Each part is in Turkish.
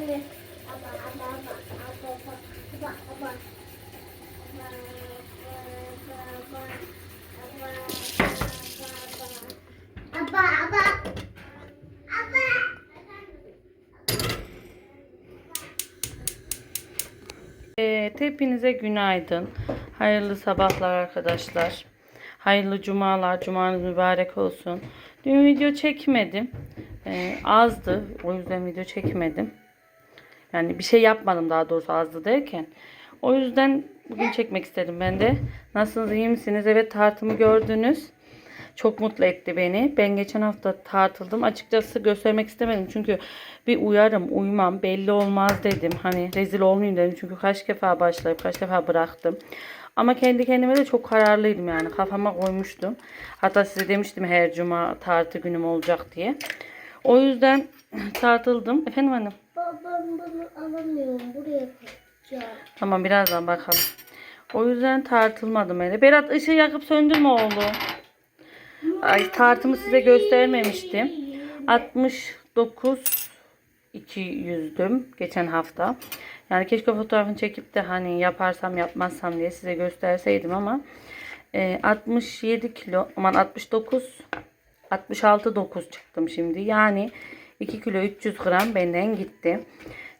anne. Aba aba aba. Evet, hepinize günaydın. Hayırlı sabahlar arkadaşlar. Hayırlı cumalar. Cumanız mübarek olsun. Dün video çekmedim. Ee, azdı. O yüzden video çekmedim. Yani bir şey yapmadım daha doğrusu azdı derken. O yüzden bugün çekmek istedim ben de. Nasılsınız iyi misiniz? Evet tartımı gördünüz. Çok mutlu etti beni. Ben geçen hafta tartıldım. Açıkçası göstermek istemedim. Çünkü bir uyarım, uymam belli olmaz dedim. Hani rezil olmayayım dedim. Çünkü kaç defa başlayıp kaç defa bıraktım. Ama kendi kendime de çok kararlıydım yani. Kafama koymuştum. Hatta size demiştim her cuma tartı günüm olacak diye. O yüzden tartıldım. Efendim annem? Babam bunu alamıyorum. Buraya koyacağım. Tamam birazdan bakalım. O yüzden tartılmadım öyle. Berat ışığı yakıp söndürme oğlum. Ay tartımı size göstermemiştim. 69 200'düm geçen hafta. Yani keşke fotoğrafını çekip de hani yaparsam yapmazsam diye size gösterseydim ama e, 67 kilo aman 69 66 9 çıktım şimdi. Yani 2 kilo 300 gram benden gitti.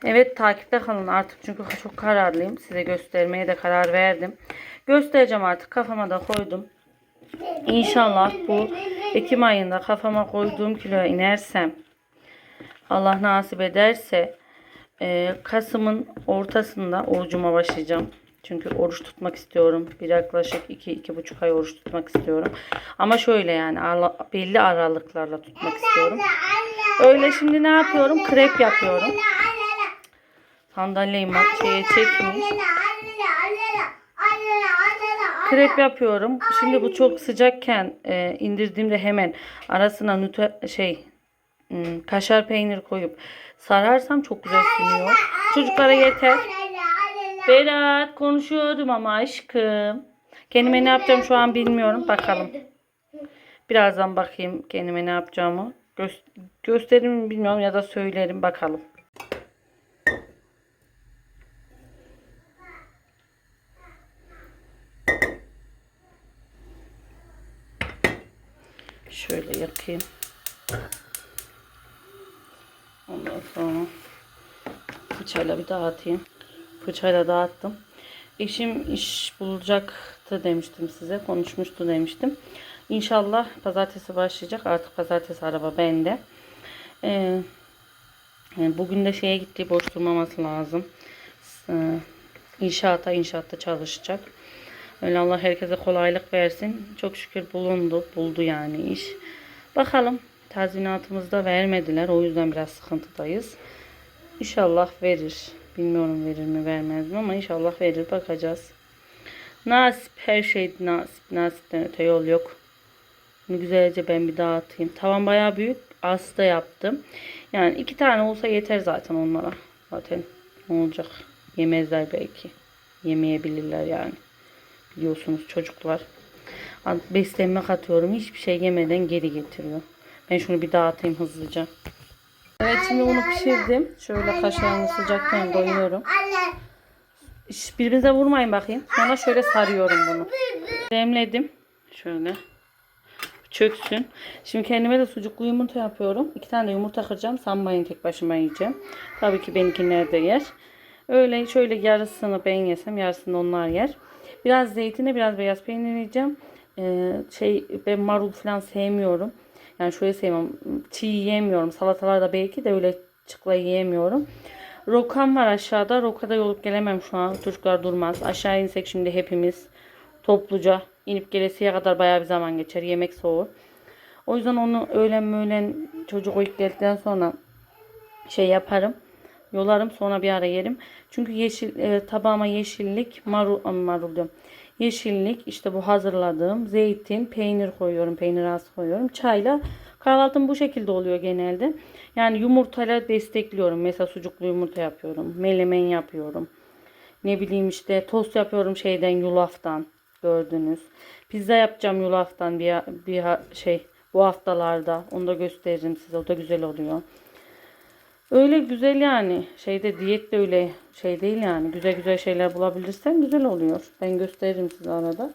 Evet takipte kalın artık çünkü çok kararlıyım. Size göstermeye de karar verdim. Göstereceğim artık kafama da koydum. İnşallah bu Ekim ayında kafama koyduğum kiloya inersem Allah nasip ederse e, Kasım'ın ortasında orucuma başlayacağım. Çünkü oruç tutmak istiyorum. Bir yaklaşık 2-2,5 ay oruç tutmak istiyorum. Ama şöyle yani belli aralıklarla tutmak istiyorum. Öyle şimdi ne yapıyorum? Krep yapıyorum. Sandalyeyi şeye çekmiş. Krep yapıyorum. Şimdi bu çok sıcakken e, indirdiğimde hemen arasına nüte şey hmm, kaşar peynir koyup sararsam çok güzel sünüyor. Çocuklara yeter. Berat konuşuyordum ama aşkım. Kendime ne yapacağım şu an bilmiyorum. Bakalım. Birazdan bakayım kendime ne yapacağımı. Gö- gösteririm mi bilmiyorum ya da söylerim bakalım. Şöyle yakayım. Ondan sonra fırçayla bir dağıtayım. Fırçayla dağıttım. Eşim iş bulacaktı demiştim size. Konuşmuştu demiştim. İnşallah pazartesi başlayacak. Artık pazartesi araba bende. Ee, yani bugün de şeye gittiği boş durmaması lazım. Ee, inşaata inşaatta çalışacak. Öyle Allah herkese kolaylık versin. Çok şükür bulundu. Buldu yani iş. Bakalım. Tazminatımızı da vermediler. O yüzden biraz sıkıntıdayız. İnşallah verir. Bilmiyorum verir mi vermez mi ama inşallah verir. Bakacağız. Nasip her şey nasip. Nasipten öte yol yok. Bunu güzelce ben bir dağıtayım. Tavan bayağı büyük. Az da yaptım. Yani iki tane olsa yeter zaten onlara. Zaten ne olacak? Yemezler belki. Yemeyebilirler yani. Biliyorsunuz çocuklar. Beslenme katıyorum. Hiçbir şey yemeden geri getiriyor. Ben şunu bir dağıtayım hızlıca. Evet şimdi bunu pişirdim. Şöyle kaşarını sıcakken koyuyorum. Şş, Birbirinize vurmayın bakayım. Sonra şöyle sarıyorum bunu. Demledim. Şöyle. Çöksün. Şimdi kendime de sucuklu yumurta yapıyorum. İki tane de yumurta kıracağım. Sanmayın tek başıma yiyeceğim. Tabii ki benimkiler de yer. Öyle şöyle yarısını ben yesem yarısını onlar yer. Biraz zeytine biraz beyaz peynir yiyeceğim. Ee, şey ben marul falan sevmiyorum. Yani şöyle sevmem. Çiğ yiyemiyorum. Salatalarda belki de öyle çıkla yiyemiyorum. Rokam var aşağıda. Rokada yolup gelemem şu an. Çocuklar durmaz. Aşağı insek şimdi hepimiz topluca inip gelesiye kadar bayağı bir zaman geçer. Yemek soğur. O yüzden onu öğlen öğlen çocuk uyup geldikten sonra şey yaparım. Yolarım sonra bir ara yerim. Çünkü yeşil e, tabağıma yeşillik marul, marul diyorum. Yeşillik işte bu hazırladığım zeytin, peynir koyuyorum. Peynir az koyuyorum. Çayla kahvaltım bu şekilde oluyor genelde. Yani yumurtayla destekliyorum. Mesela sucuklu yumurta yapıyorum. Melemen yapıyorum. Ne bileyim işte tost yapıyorum şeyden yulaftan gördünüz. Pizza yapacağım yulaftan bir, bir şey bu haftalarda. Onu da gösteririm size. O da güzel oluyor. Öyle güzel yani. Şeyde diyet de öyle şey değil yani. Güzel güzel şeyler bulabilirsen güzel oluyor. Ben gösteririm size arada.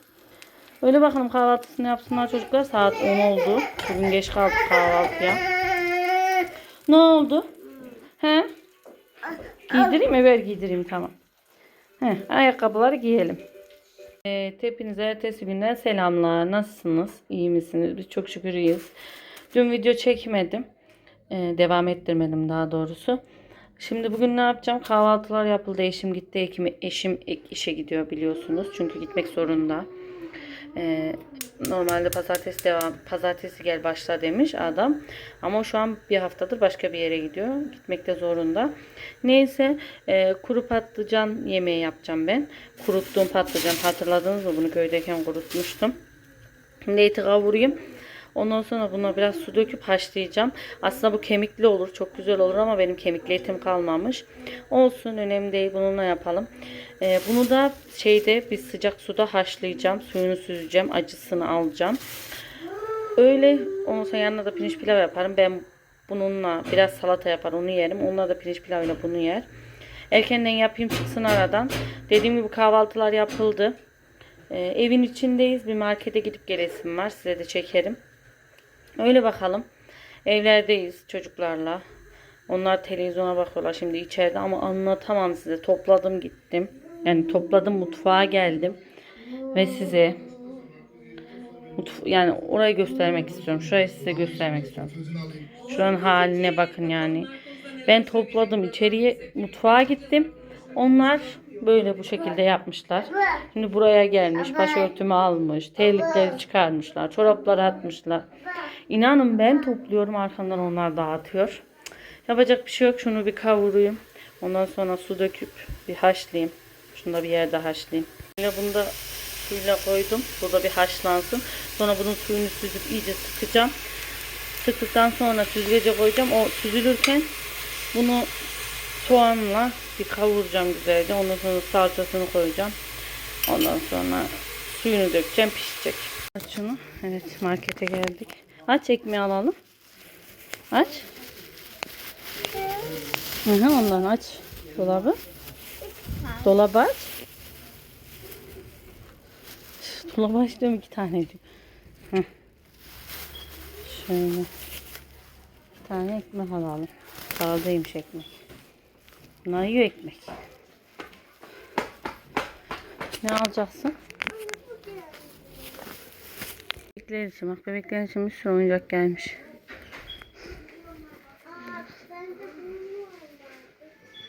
Öyle bakalım kahvaltısını yapsınlar çocuklar. Saat 10 oldu. Bugün geç kaldık kahvaltıya. Ne oldu? He? Giydireyim mi? Ver giydireyim tamam. He, ayakkabıları giyelim. Evet, hepinize ertesi günden selamlar. Nasılsınız? İyi misiniz? Biz çok şükür iyiyiz. Dün video çekmedim. Ee, devam ettirmedim daha doğrusu. Şimdi bugün ne yapacağım? Kahvaltılar yapıldı. Eşim gitti. Ekim, eşim işe gidiyor biliyorsunuz. Çünkü gitmek zorunda. Ee, normalde pazartesi devam pazartesi gel başla demiş adam. Ama şu an bir haftadır başka bir yere gidiyor. Gitmekte zorunda. Neyse e, kuru patlıcan yemeği yapacağım ben. Kuruttuğum patlıcan hatırladınız mı? Bunu köydeyken kurutmuştum. Şimdi eti kavurayım. Ondan sonra buna biraz su döküp haşlayacağım. Aslında bu kemikli olur. Çok güzel olur ama benim kemikli etim kalmamış. Olsun önemli değil. Bununla yapalım. Ee, bunu da şeyde bir sıcak suda haşlayacağım. Suyunu süzeceğim. Acısını alacağım. Öyle. Ondan yanına da pirinç pilav yaparım. Ben bununla biraz salata yapar onu yerim. Onlar da pirinç pilavıyla bunu yer. Erkenden yapayım çıksın aradan. Dediğim gibi kahvaltılar yapıldı. Ee, evin içindeyiz. Bir markete gidip gelesim var. Size de çekerim. Öyle bakalım. Evlerdeyiz çocuklarla. Onlar televizyona bakıyorlar şimdi içeride ama anlatamam size. Topladım gittim. Yani topladım mutfağa geldim. Ve size yani orayı göstermek istiyorum. Şurayı size göstermek istiyorum. Şuranın haline bakın yani. Ben topladım içeriye mutfağa gittim. Onlar böyle bu şekilde yapmışlar. Şimdi buraya gelmiş, başörtümü almış, terlikleri çıkarmışlar, çorapları atmışlar. İnanın ben topluyorum arkamdan onlar dağıtıyor. Yapacak bir şey yok. Şunu bir kavurayım. Ondan sonra su döküp bir haşlayayım. Şunu da bir yerde haşlayayım. Yine bunu da suyla koydum. Burada bir haşlansın. Sonra bunun suyunu süzüp iyice sıkacağım. Sıktıktan sonra süzgece koyacağım. O süzülürken bunu soğanla bir kavuracağım güzelce. Ondan sonra salçasını koyacağım. Ondan sonra suyunu dökeceğim pişecek. Aç şunu. Evet markete geldik. Aç ekmeği alalım. Aç. Hı hı, ondan aç dolabı. Dolabı aç. Dolabı aç diyorum iki tane diyor. Şöyle. Bir tane ekmek alalım. Tazeymiş ekmek. Bunlar yiyor ekmek. Ne alacaksın? Bebekler için bak bebeklerin için bir sürü oyuncak gelmiş.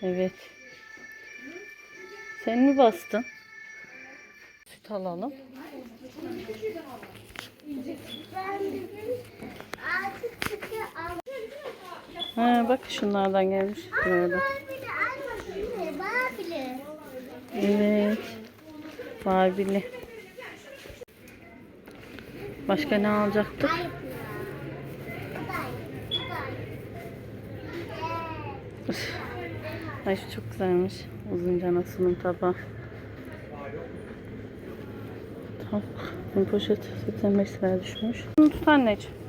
Evet. Sen mi bastın? Süt alalım. Ha, bak şunlardan gelmiş. Burada. Evet. Barbie'li. Başka ne alacaktık? Bu bu. Ay şu çok güzelmiş. Uzun cana sunum tabağı. Tavuk. Bir poşet 85 lira düşmüş. Bunu tut anneciğim.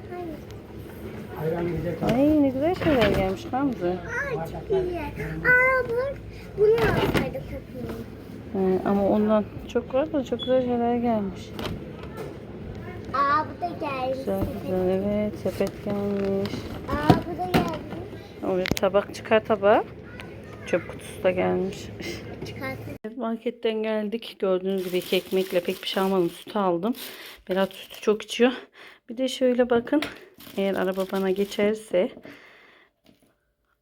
Ay ne güzel şeyler gelmiş bize. Aa çok iyi. Aa bak bunu alsaydık köpüğü. Ee, ama ondan çok var da çok güzel şeyler gelmiş. Aa bu da gelmiş. Güzel güzel evet sepet gelmiş. Aa bu da gelmiş. O bir tabak çıkar tabağı. Çöp kutusu da gelmiş. Evet, Marketten geldik. Gördüğünüz gibi iki ekmekle pek bir şey almadım. Süt aldım. Berat sütü çok içiyor. Bir de şöyle bakın. Eğer araba bana geçerse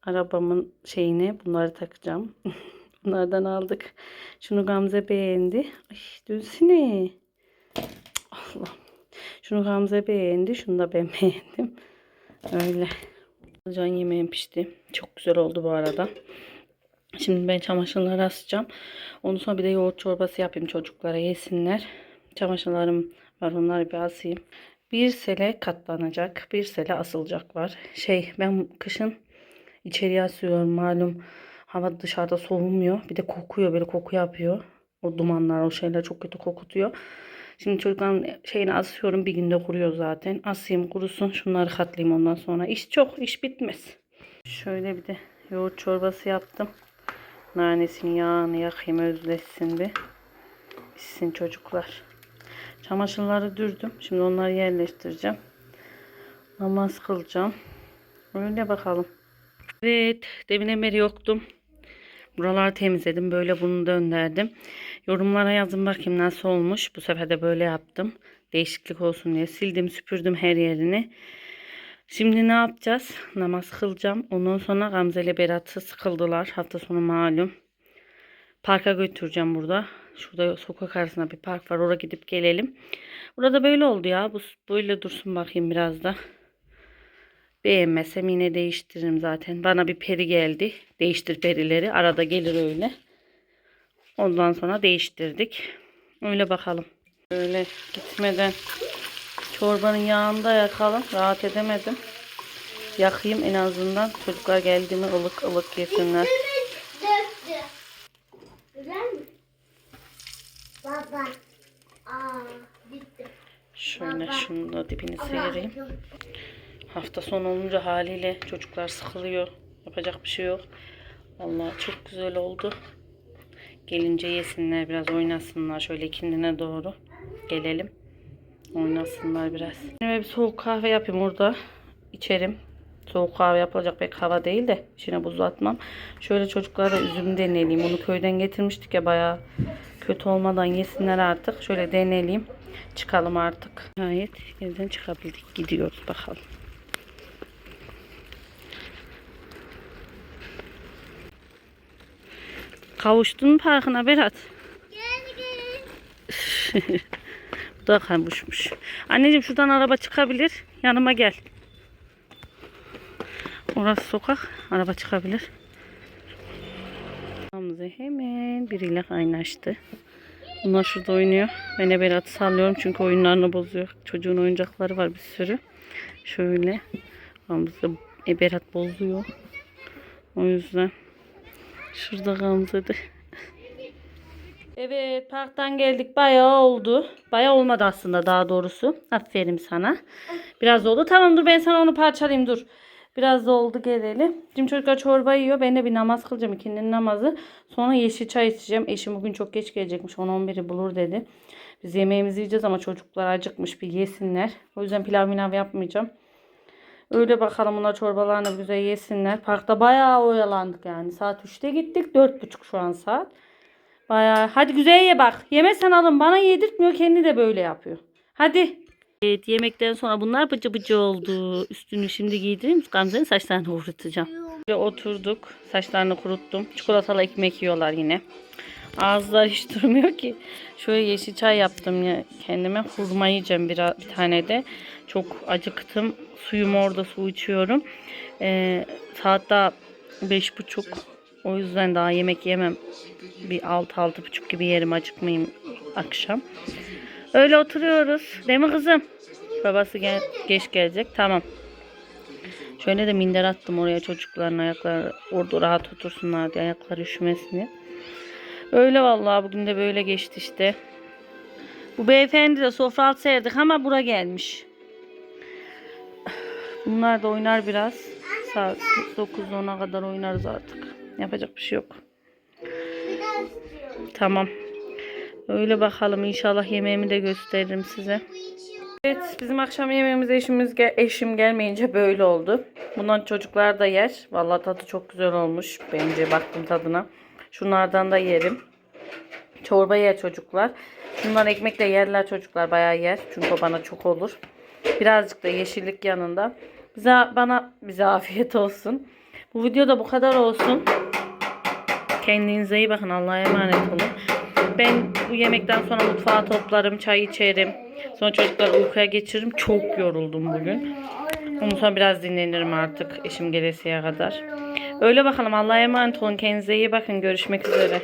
arabamın şeyine bunları takacağım. Bunlardan aldık. Şunu Gamze beğendi. Ay dönsene. Allah. Şunu Gamze beğendi. Şunu da ben beğendim. Öyle. Can yemeğim pişti. Çok güzel oldu bu arada. Şimdi ben çamaşırları asacağım. Ondan sonra bir de yoğurt çorbası yapayım çocuklara yesinler. Çamaşırlarım var onları bir asayım. Bir sele katlanacak. Bir sele asılacak var. Şey ben kışın içeriye asıyorum malum. Hava dışarıda soğumuyor. Bir de kokuyor böyle koku yapıyor. O dumanlar o şeyler çok kötü kokutuyor. Şimdi çocukların şeyini asıyorum. Bir günde kuruyor zaten. Asayım kurusun. Şunları katlayayım ondan sonra. İş çok. iş bitmez. Şöyle bir de yoğurt çorbası yaptım. Nanesini yağını yakayım özleşsin bir. Pişsin çocuklar. Çamaşırları dürdüm. Şimdi onları yerleştireceğim. Namaz kılacağım. Öyle bakalım. Evet. Deminden beri yoktum. Buraları temizledim. Böyle bunu döndürdüm. Yorumlara yazın bakayım nasıl olmuş. Bu sefer de böyle yaptım. Değişiklik olsun diye. Sildim süpürdüm her yerini. Şimdi ne yapacağız? Namaz kılacağım. Ondan sonra Gamze ile Berat'ı sıkıldılar. Hafta sonu malum. Parka götüreceğim burada. Şurada sokak arasında bir park var. Oraya gidip gelelim. Burada böyle oldu ya. Bu böyle dursun bakayım biraz da. Beğenmezsem yine değiştiririm zaten. Bana bir peri geldi. Değiştir perileri. Arada gelir öyle. Ondan sonra değiştirdik. Öyle bakalım. Öyle gitmeden çorbanın yağında yakalım. Rahat edemedim. Yakayım en azından. Çocuklar geldi mi ılık ılık yesinler. Döktü. Güzel mi? Baba. Aa, bitti. Şöyle şunu da dibini sıyırayım. Hafta sonu olunca haliyle çocuklar sıkılıyor. Yapacak bir şey yok. Vallahi çok güzel oldu. Gelince yesinler biraz oynasınlar. Şöyle ikindine doğru gelelim. Oynasınlar biraz. Şimdi bir soğuk kahve yapayım orada. içerim. Soğuk kahve yapılacak pek hava değil de içine buz atmam. Şöyle çocuklara üzüm deneleyeyim. Onu köyden getirmiştik ya bayağı kötü olmadan yesinler artık. Şöyle deneleyeyim. Çıkalım artık. Gayet evden çıkabildik. Gidiyoruz bakalım. Kavuştun parkına Berat? Gel. Bu da kavuşmuş. Anneciğim şuradan araba çıkabilir. Yanıma gel. Orası sokak. Araba çıkabilir. Hamza hemen biriyle kaynaştı. Bunlar şurada oynuyor. Ben de Berat'ı sallıyorum çünkü oyunlarını bozuyor. Çocuğun oyuncakları var bir sürü. Şöyle. Hamza e, Berat bozuyor. O yüzden. Şurada Gamze'de. Evet parktan geldik bayağı oldu. Bayağı olmadı aslında daha doğrusu. Aferin sana. Biraz oldu. Tamam dur ben sana onu parçalayayım dur. Biraz da oldu gelelim. Şimdi çocuklar çorba yiyor. Ben de bir namaz kılacağım ikindinin namazı. Sonra yeşil çay içeceğim. Eşim bugün çok geç gelecekmiş. 10-11'i bulur dedi. Biz yemeğimizi yiyeceğiz ama çocuklar acıkmış bir yesinler. O yüzden pilav minav yapmayacağım. Öyle bakalım bunlar çorbalarını güzel yesinler. Parkta bayağı oyalandık yani. Saat 3'te gittik. 4.30 şu an saat. Bayağı. Hadi güzel ye bak. Yemezsen alın. Bana yedirtmiyor. Kendi de böyle yapıyor. Hadi. Evet yemekten sonra bunlar bıcı bıcı oldu. Üstünü şimdi giydireyim. Gamze'nin saçlarını kurutacağım. Böyle oturduk. Saçlarını kuruttum. Çikolatalı ekmek yiyorlar yine. Ağızlar hiç durmuyor ki. Şöyle yeşil çay yaptım ya kendime. Hurma yiyeceğim bir, bir tane de. Çok acıktım. Suyumu orada su içiyorum. Ee, saat daha beş buçuk. O yüzden daha yemek yemem. Bir altı altı buçuk gibi yerim acıkmayayım akşam. Öyle oturuyoruz. Değil mi kızım? Babası gel geç gelecek. Tamam. Şöyle de minder attım oraya çocukların ayakları orada rahat otursunlar diye ayakları üşümesin diye. Öyle vallahi bugün de böyle geçti işte. Bu beyefendi de sofra altı serdik ama bura gelmiş. Bunlar da oynar biraz. Saat 9-10'a kadar oynarız artık. Yapacak bir şey yok. Tamam. Öyle bakalım inşallah yemeğimi de gösteririm size. Evet bizim akşam yemeğimiz eşimiz gel eşim gelmeyince böyle oldu. Bundan çocuklar da yer. Vallahi tadı çok güzel olmuş. Bence baktım tadına. Şunlardan da yerim. Çorba yer çocuklar. Şunlar ekmekle yerler çocuklar bayağı yer. Çünkü o bana çok olur. Birazcık da yeşillik yanında. Bize bana bize afiyet olsun. Bu videoda bu kadar olsun. Kendinize iyi bakın. Allah'a emanet olun. Ben bu yemekten sonra mutfağı toplarım, çay içerim. Sonra çocukları uykuya geçiririm. Çok yoruldum bugün. Ondan sonra biraz dinlenirim artık eşim gelesiye kadar. Öyle bakalım. Allah'a emanet olun. Kendinize iyi bakın. Görüşmek üzere.